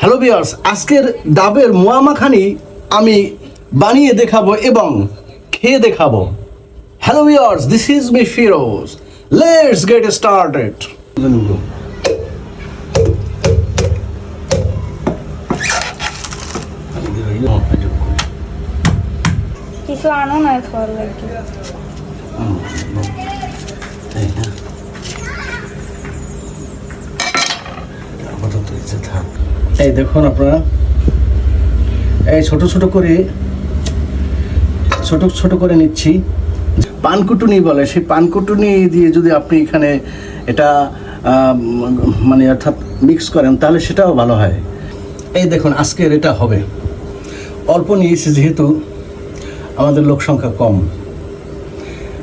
Hello বিয়ার্স আজকের ডাবের মোয়ামাখানি আমি বানিয়ে দেখাবো এবং খেয়ে দেখাবো। Hello viewers this is me Firoz let's get started কিছু আনো না খাওয়ার লাগে এই দেখুন আপনারা। এই ছোট ছোট করে, ছোট ছোট করে নিচ্ছি। পানকুটুনি বলে, সেই পানকুটুনি দিয়ে যদি আপনি এখানে এটা মানে অর্থাৎ মিক্স করেন, তাহলে সেটাও ভালো হয়। এই দেখুন, আজকের এটা হবে। অল্প নিয়েছি যেহেতু, আমাদের লোক সংখ্যা কম।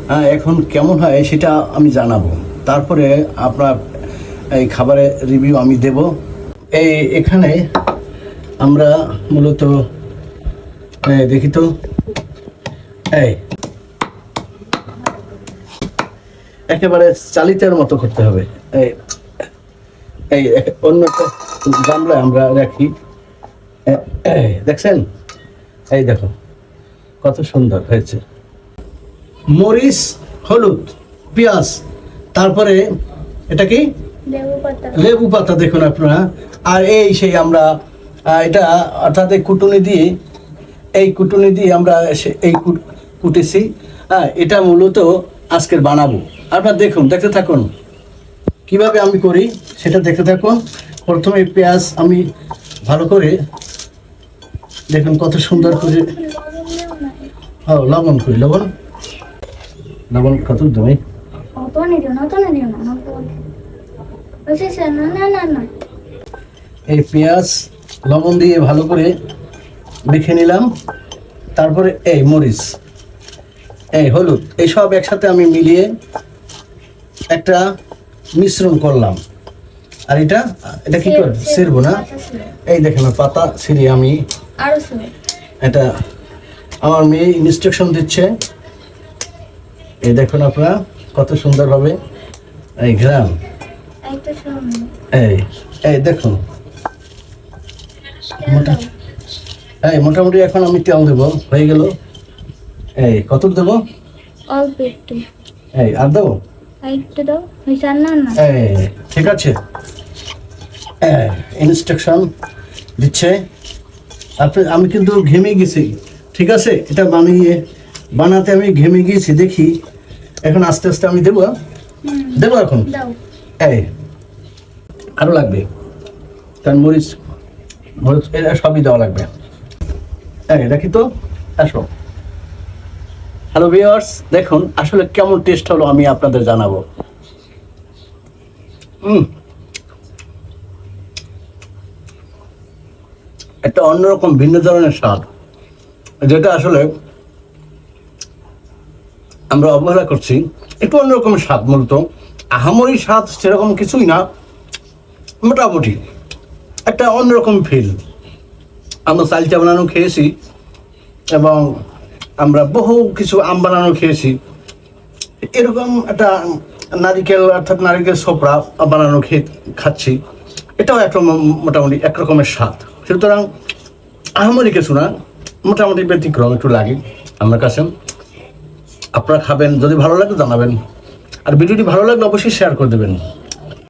হ্যাঁ এখন কেমন হয় সেটা আমি জানাব। তারপরে আপনার এই খাবারের রিভিউ আমি দেব। এই এখানে আমরা মূলত দেখি তো। এই। একেবারে চালিতের মতো করতে হবে। এই এই অন্য একটা গামলায় আমরা রাখি। দেখছেন? এই দেখো, কত সুন্দর হয়েছে। মরিচ, হলুদ, পেঁয়াজ, তারপরে এটা কি? লেবু পাতা দেখুন আপনারা। আর এই সেই আমরা এটা অর্থাৎ এই কুটুনি দিয়ে এই কুটুনি দিয়ে আমরা এই কুট- কুটেছি। হ্যাঁ এটা মূলত আজকের বানাবো। আপনারা দেখুন দেখতে থাকুন। কীভাবে আমি করি সেটা দেখতে থাকুন। প্রথমে পেঁয়াজ আমি ভালো করে দেখুন কত সুন্দর করে ও লবণ করি লবণ। লবণ কত তুমি এই পেঁয়াজ লবণ দিয়ে ভালো করে মেখে নিলাম। তারপরে এই মরিচ, এই হলুদ, এই সব একসাথে আমি মিলিয়ে একটা মিশ্রণ করলাম। আর এটা এটা কি কর? ছিড়বো না? এই দেখেন পাতা ছিঁড়ে আমি এটা আমার মেয়ে ইনস্ট্রাকশন দিচ্ছে। এই দেখুন আপনারা, কত সুন্দরভাবে এই গ্রাম এই এই দেখুন। এই মোটামুটি এখন আমি তেল দেবো হয়ে গেল। এই কত দেবো? অল্প একটু। এই আর দেবো? একটু দাও না না। এই ঠিক আছে। ইনস্ট্রাকশন দিচ্ছে। আপনি আমি কিন্তু ঘেমে গেছি ঠিক আছে? এটা বানিয়ে বানাতে আমি ঘেমে গিয়েছি দেখি। এখন আস্তে আস্তে আমি দেবো। দেবো এখন? এই আরও লাগবে। কারণ মরিচ মরিচ এটা সবই দেওয়া লাগবে। এই দেখি তো? আসো। হ্যালো ভিওয়ার্স দেখুন, আসলে কেমন টেস্ট হলো আমি আপনাদের জানাব। একটা অন্যরকম, ভিন্ন ধরনের স্বাদ। যেটা আসলে আমরা অবহেলা করছি। একটু অন্যরকম স্বাদ মূলত। আহামরি স্বাদ সেরকম কিছুই না। মোটামুটি। একটা অন্যরকম ফিল আমরা চালচা বানানো খেয়েছি এবং আমরা বহু কিছু আম বানানো খেয়েছি। এরকম একটা নারিকেল অর্থাৎ নারিকেল সোপড়া বানানো খেয়ে খাচ্ছি। এটাও একটা মোটামুটি একরকমের স্বাদ। সুতরাং আহামরি কিছু না, মোটামুটি ব্যতিক্রম একটু লাগে আমার কাছে। আপনারা খাবেন, যদি ভালো লাগে জানাবেন। আর ভিডিওটি ভালো লাগলে অবশ্যই শেয়ার করে দেবেন।